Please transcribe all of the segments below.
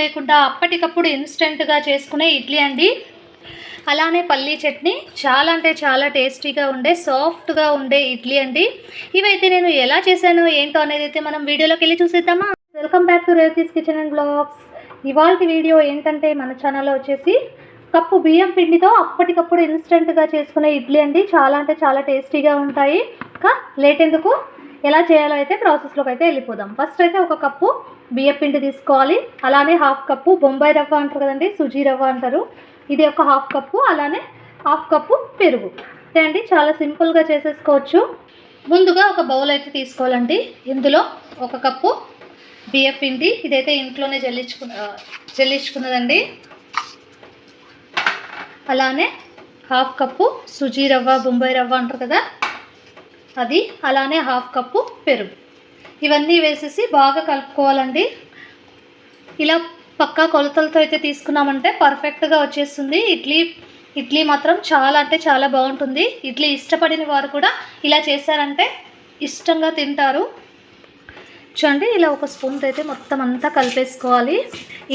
లేకుండా అప్పటికప్పుడు ఇన్స్టెంట్గా చేసుకునే ఇడ్లీ అండి. అలానే పల్లీ చట్నీ చాలా అంటే చాలా టేస్టీగా ఉండే సాఫ్ట్గా ఉండే ఇడ్లీ అండి. ఇవైతే నేను ఎలా చేశాను ఏంటో అనేది అయితే మనం వీడియోలోకి వెళ్ళి చూసేద్దామా? Welcome back to Revathi's kitchen and blogs ఇవాళ వీడియో ఏంటంటే మన ఛానల్లో వచ్చేసి కప్పు బియ్యం పిండితో అప్పటికప్పుడు ఇన్స్టెంట్గా చేసుకునే ఇడ్లీ అండి. చాలా అంటే చాలా టేస్టీగా ఉంటాయి. ఇంకా లేట్ ఎందుకు? ఎలా చేయాలో అయితే ప్రాసెస్లోకి అయితే వెళ్ళిపోదాం. ఫస్ట్ అయితే ఒక కప్పు బియ్యం పిండి తీసుకోవాలి. అలానే హాఫ్ కప్పు బొంబాయి రవ్వ అంటారు కదండి సుజీ రవ్వ అంటారు. ఇది ఒక హాఫ్ కప్పు అలానే హాఫ్ కప్పు పెరుగు. అంతే అండి చాలా సింపుల్గా చేసేసుకోవచ్చు. ముందుగా ఒక బౌల్ అయితే తీసుకోవాలండి. ఇందులో ఒక కప్పు బియ్యం పిండి ఇదైతే ఇంట్లోనే జల్లించుకు జల్లించుకున్నదండి. అలానే హాఫ్ కప్పు సుజీ రవ్వ బొంబాయి రవ్వ అంటారు కదా అది అలానే హాఫ్ కప్పు పెరుగు. ఇవన్నీ వేసేసి బాగా కలుపుకోవాలండి. ఇలా పక్కా కొలతలతో అయితే తీసుకున్నామంటే పర్ఫెక్ట్గా వచ్చేస్తుంది. ఇడ్లీ ఇడ్లీ మాత్రం చాలా అంటే చాలా బాగుంటుంది. ఇడ్లీ ఇష్టపడిన వారు కూడా ఇలా చేశారంటే ఇష్టంగా తింటారు. చూడండి ఇలా ఒక స్పూన్తో అయితే మొత్తం అంతా కలిపేసుకోవాలి.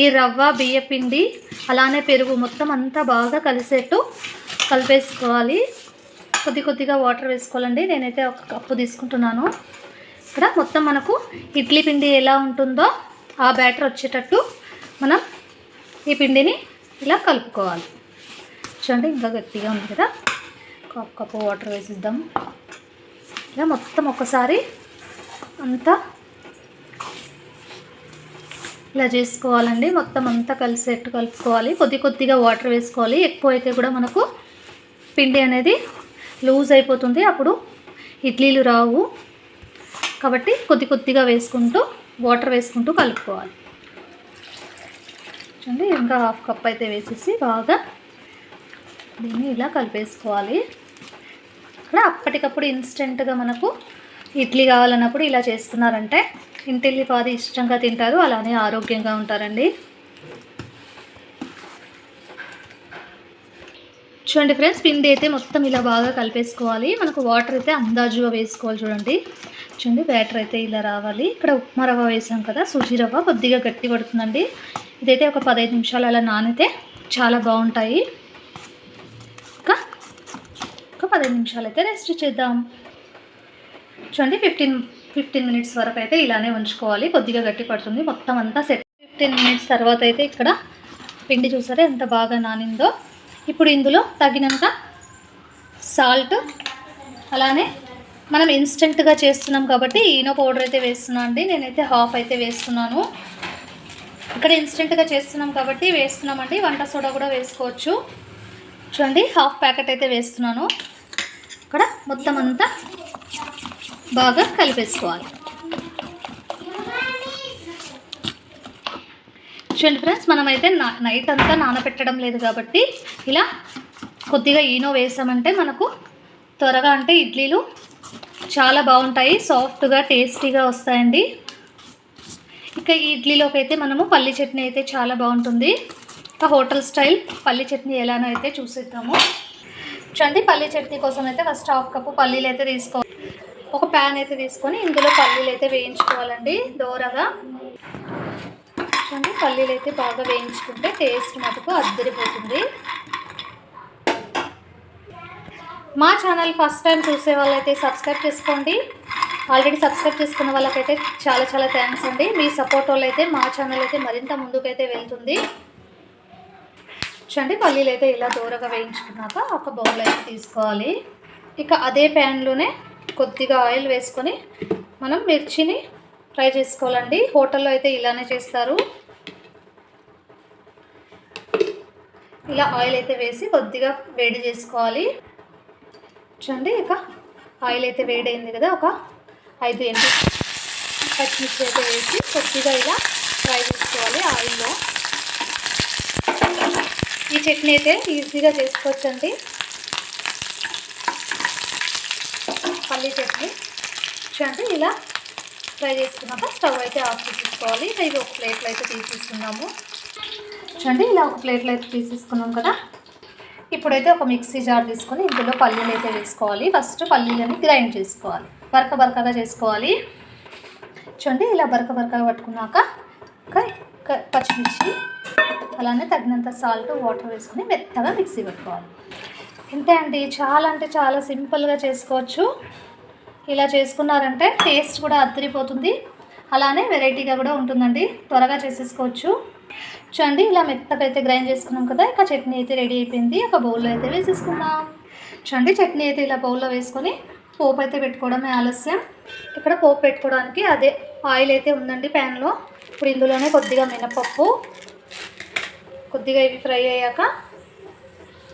ఈ రవ్వ బియ్య పిండి అలానే పెరుగు మొత్తం అంతా బాగా కలిసేట్టు కలిపేసుకోవాలి. కొద్ది కొద్దిగా వాటర్ వేసుకోవాలండి. నేనైతే ఒక కప్పు తీసుకుంటున్నాను. ఇక్కడ మొత్తం మనకు ఇడ్లీ పిండి ఎలా ఉంటుందో ఆ బ్యాటర్ వచ్చేటట్టు మనం ఈ పిండిని ఇలా కలుపుకోవాలి. చూడండి ఇంకా గట్టిగా ఉంది కదా. కప్పు కప్పు వాటర్ వేసిద్దాం. ఇలా మొత్తం ఒకసారి అంతా ఇలా చేసుకోవాలండి. మొత్తం అంతా కలిసేట్టు కలుపుకోవాలి. కొద్ది కొద్దిగా వాటర్ వేసుకోవాలి. ఎక్కువ అయితే కూడా మనకు పిండి అనేది లూజ్ అయిపోతుంది. అప్పుడు ఇడ్లీలు రావు. కాబట్టి కొద్ది కొద్దిగా వేసుకుంటూ వాటర్ వేసుకుంటూ కలుపుకోవాలి. చూడండి ఇంకా హాఫ్ కప్ అయితే వేసేసి బాగా దీన్ని ఇలా కలిపేసుకోవాలి. ఇక్కడ అప్పటికప్పుడు ఇన్స్టెంట్గా మనకు ఇడ్లీ కావాలన్నప్పుడు ఇలా చేసుకున్నారంటే ఇంటిల్లి పాది ఇష్టంగా తింటారు. అలానే ఆరోగ్యంగా ఉంటారండి. చూడండి ఫ్రెండ్స్ పిండి అయితే మొత్తం ఇలా బాగా కలిపేసుకోవాలి. మనకు వాటర్ అయితే అందాజుగా వేసుకోవాలి చూడండి. చూడండి బ్యాటర్ అయితే ఇలా రావాలి. ఇక్కడ ఉప్మా రవ్వ వేసాం కదా సుజీ రవ్వ కొద్దిగా గట్టి పడుతుందండి ఇదైతే ఒక పదహైదు నిమిషాలు అలా నానితే చాలా బాగుంటాయి. ఇంకా ఒక పదహైదు నిమిషాలు అయితే రెస్ట్ చేద్దాం. చూడండి ఫిఫ్టీన్ ఫిఫ్టీన్ మినిట్స్ వరకు అయితే ఇలానే ఉంచుకోవాలి. కొద్దిగా గట్టి పడుతుంది మొత్తం అంతా సెట్ ఫిఫ్టీన్ మినిట్స్ తర్వాత అయితే ఇక్కడ పిండి చూసారా ఎంత బాగా నానిందో. ఇప్పుడు ఇందులో తగినంత సాల్ట్ అలానే మనం ఇన్స్టెంట్గా చేస్తున్నాం కాబట్టి ఈనో పౌడర్ అయితే వేస్తున్నా అండి. నేనైతే హాఫ్ అయితే వేస్తున్నాను. ఇక్కడ ఇన్స్టెంట్గా చేస్తున్నాం కాబట్టి వేస్తున్నామండి. వంట సోడా కూడా వేసుకోవచ్చు. చూడండి హాఫ్ ప్యాకెట్ అయితే వేస్తున్నాను. ఇక్కడ మొత్తం అంతా బాగా కలిపేసుకోవాలి. చూడండి ఫ్రెండ్స్ మనమైతే నా నైట్ అంతా నానబెట్టడం లేదు కాబట్టి ఇలా కొద్దిగా ఈనో వేసామంటే మనకు త్వరగా అంటే ఇడ్లీలు చాలా బాగుంటాయి సాఫ్ట్గా టేస్టీగా వస్తాయండి. ఇక ఈ ఇడ్లీలోకి అయితే మనము పల్లి చట్నీ అయితే చాలా బాగుంటుంది. ఇంకా హోటల్ స్టైల్ పల్లి చట్నీ ఎలానో అయితే చూసేద్దాము. చూడండి పల్లి చట్నీ కోసం అయితే ఫస్ట్ హాఫ్ కప్పు పల్లీలు అయితే తీసుకో ఒక ప్యాన్ అయితే తీసుకొని ఇందులో పల్లీలు అయితే వేయించుకోవాలండి దోరగా. చూడండి పల్లీలు అయితే బాగా వేయించుకుంటే టేస్ట్ మటుకు అద్దరిపోతుంది. మా ఛానల్ ఫస్ట్ టైం చూసే వాళ్ళైతే సబ్స్క్రైబ్ చేసుకోండి. ఆల్రెడీ సబ్స్క్రైబ్ చేసుకున్న వాళ్ళకైతే చాలా చాలా థ్యాంక్స్ అండి. మీ సపోర్ట్ వాళ్ళైతే అయితే మా ఛానల్ అయితే మరింత ముందుకైతే వెళ్తుంది. చూడండి పల్లీలు అయితే ఇలా దూరగా వేయించుకున్నాక ఒక బౌల్ అయితే తీసుకోవాలి. ఇక అదే ప్యాన్లోనే కొద్దిగా ఆయిల్ వేసుకొని మనం మిర్చిని ఫ్రై చేసుకోవాలండి. హోటల్లో అయితే ఇలానే చేస్తారు. ఇలా ఆయిల్ అయితే వేసి కొద్దిగా వేడి చేసుకోవాలి. చూడండి ఇక ఆయిల్ అయితే వేడైంది కదా ఒక ఐదు ఎండు పచ్చిమిర్చి అయితే వేసి కొద్దిగా ఇలా ఫ్రై చేసుకోవాలి ఆయిల్లో. ఈ చట్నీ అయితే ఈజీగా చేసుకోవచ్చండి. పల్లీ చట్నీ. చూడండి ఇలా ఫ్రై చేసుకున్నాక స్టవ్ అయితే ఆఫ్ చేసేసుకోవాలి. ఇక ఇది ఒక ప్లేట్లో అయితే తీసేసుకున్నాము. చూడండి ఇలా ఒక ప్లేట్లో అయితే తీసేసుకున్నాం కదా. ఇప్పుడైతే ఒక మిక్సీ జార్ తీసుకొని ఇందులో పల్లీలు అయితే వేసుకోవాలి. ఫస్ట్ పల్లీలని గ్రైండ్ చేసుకోవాలి. బరక బరకగా చేసుకోవాలి. చూడండి ఇలా బరక బరకగా పట్టుకున్నాక పచ్చిమిర్చి అలానే తగినంత సాల్ట్ వాటర్ వేసుకొని మెత్తగా మిక్సీ పెట్టుకోవాలి. ఇంతే అండి. చాలా అంటే చాలా సింపుల్గా చేసుకోవచ్చు. ఇలా చేసుకున్నారంటే టేస్ట్ కూడా అద్దరిపోతుంది. అలానే వెరైటీగా కూడా ఉంటుందండి. త్వరగా చేసేసుకోవచ్చు. చూడండి ఇలా మెత్తగా అయితే గ్రైండ్ చేసుకున్నాం కదా ఇక చట్నీ అయితే రెడీ అయిపోయింది. ఒక బౌల్లో అయితే వేసేసుకుందాం. చూడండి చట్నీ అయితే ఇలా బౌల్లో వేసుకొని పోపు అయితే పెట్టుకోవడమే ఆలస్యం. ఇక్కడ పోపు పెట్టుకోవడానికి అదే ఆయిల్ అయితే ఉందండి ప్యాన్లో. ఇప్పుడు ఇందులోనే కొద్దిగా మినపప్పు కొద్దిగా ఇవి ఫ్రై అయ్యాక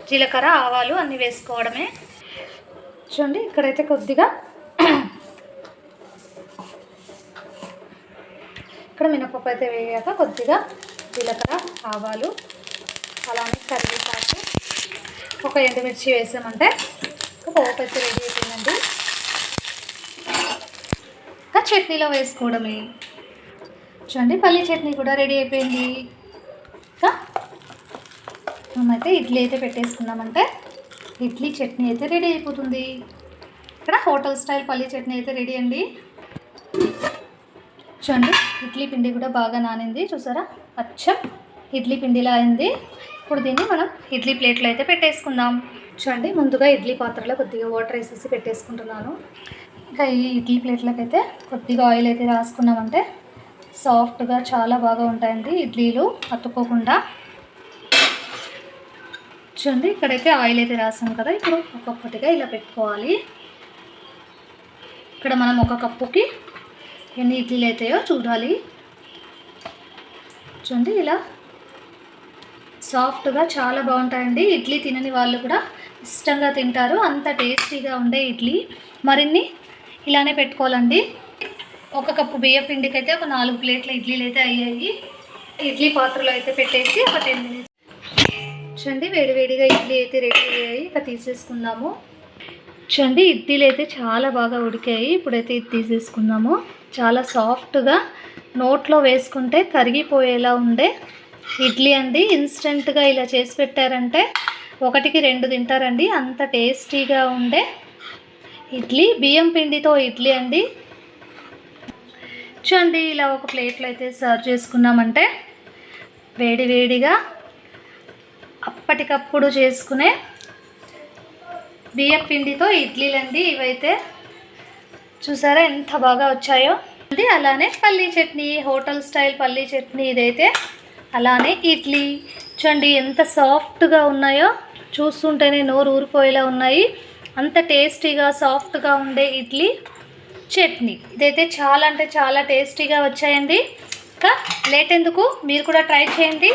జీలకర్ర ఆవాలు అన్నీ వేసుకోవడమే. చూడండి ఇక్కడైతే కొద్దిగా ఇక్కడ మినపప్పు అయితే వేయాక కొద్దిగా జీలకర్ర ఆవాలు అలానే కరివేపాకు. ఒక ఎండుమిర్చి వేసామంటే ఒక పోపు అయితే రెడీ అయిపోయిందండి. ఇంకా చట్నీలో వేసుకోవడమే. చూడండి పల్లి చట్నీ కూడా రెడీ అయిపోయింది. ఇంకా మనమైతే ఇడ్లీ అయితే పెట్టేసుకున్నామంటే ఇడ్లీ చట్నీ అయితే రెడీ అయిపోతుంది. ఇక్కడ హోటల్ స్టైల్ పల్లి చట్నీ అయితే రెడీ అండి. చూడండి. ఇడ్లీ పిండి కూడా బాగా నానింది చూసారా? అచ్చం! ఇడ్లీ పిండిలా అయింది. ఇప్పుడు దీన్ని మనం ఇడ్లీ ప్లేట్లో అయితే పెట్టేసుకుందాం. చూడండి ముందుగా ఇడ్లీ పాత్రలో కొద్దిగా వాటర్ వేసేసి పెట్టేసుకుంటున్నాను. ఇంకా ఈ ఇడ్లీ ప్లేట్లకైతే అయితే కొద్దిగా ఆయిల్ అయితే రాసుకున్నామంటే సాఫ్ట్గా చాలా బాగా ఉంటాయండి ఇడ్లీలు అతుక్కోకుండా. చూడండి ఇక్కడైతే ఆయిల్ అయితే రాసాం కదా ఇప్పుడు ఒక్కొక్కటిగా ఇలా పెట్టుకోవాలి. ఇక్కడ మనం ఒక కప్పుకి ఎన్ని ఇడ్లీలు అవుతాయో చూడాలి. చూడండి ఇలా సాఫ్ట్గా చాలా బాగుంటాయండి. ఇడ్లీ తినని వాళ్ళు కూడా ఇష్టంగా తింటారు. అంత టేస్టీగా ఉండే ఇడ్లీ. మరిన్ని ఇలానే పెట్టుకోవాలండి. ఒక కప్పు బియ్య పిండికి అయితే ఒక నాలుగు ప్లేట్ల ఇడ్లీలు అయితే అయ్యాయి. ఇడ్లీ పాత్రలో అయితే పెట్టేసి ఒక టెన్ మినిట్స్ చూడండి వేడివేడిగా ఇడ్లీ అయితే రెడీ అయ్యాయి. ఇక తీసేసుకుందాము. చూడండి ఇడ్లీలు అయితే చాలా బాగా ఉడికాయి. ఇప్పుడైతే ఇది తీసేసుకుందాము చాలా సాఫ్ట్గా నోట్లో వేసుకుంటే కరిగిపోయేలా ఉండే ఇడ్లీ అండి. ఇన్స్టెంట్గా ఇలా చేసి పెట్టారంటే ఒకటికి రెండు తింటారండి. అంత టేస్టీగా ఉండే ఇడ్లీ. బియ్యం పిండితో ఇడ్లీ అండి. చూడండి ఇలా ఒక ప్లేట్లో అయితే సర్వ్ చేసుకున్నామంటే వేడి వేడిగా అప్పటికప్పుడు చేసుకునే బియ్యం పిండితో ఇడ్లీలండి ఇవైతే. చూసారా ఎంత బాగా వచ్చాయో. అది అలానే పల్లీ చట్నీ హోటల్ స్టైల్ పల్లీ చట్నీ ఇదైతే. అలానే ఇడ్లీ. చూడండి ఎంత సాఫ్ట్గా ఉన్నాయో. చూస్తుంటేనే నోరు ఊరిపోయేలా ఉన్నాయి. అంత టేస్టీగా సాఫ్ట్గా ఉండే ఇడ్లీ చట్నీ. ఇదైతే చాలా అంటే చాలా టేస్టీగా వచ్చాయండి. ఇంకా లేట్ ఎందుకు? మీరు కూడా ట్రై చేయండి.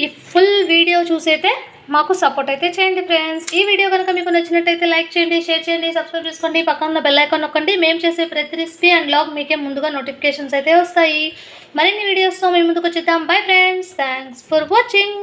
ఈ ఫుల్ వీడియో చూసైతే మాకు సపోర్ట్ అయితే చేయండి ఫ్రెండ్స్ ఈ వీడియో కనుక మీకు నచ్చినట్టయితే లైక్ చేయండి షేర్ చేయండి సబ్స్క్రైబ్ చేసుకోండి. పక్కన ఉన్న బెల్ ఐకాన్ నొక్కండి. మేము చేసే ప్రతి రెసిపీ అండ్ లాగ్ మీకే ముందుగా నోటిఫికేషన్స్ అయితే వస్తాయి. మరిన్ని వీడియోస్తో మేము ముందుకు వచ్చేద్దాం. Bye friends thanks for watching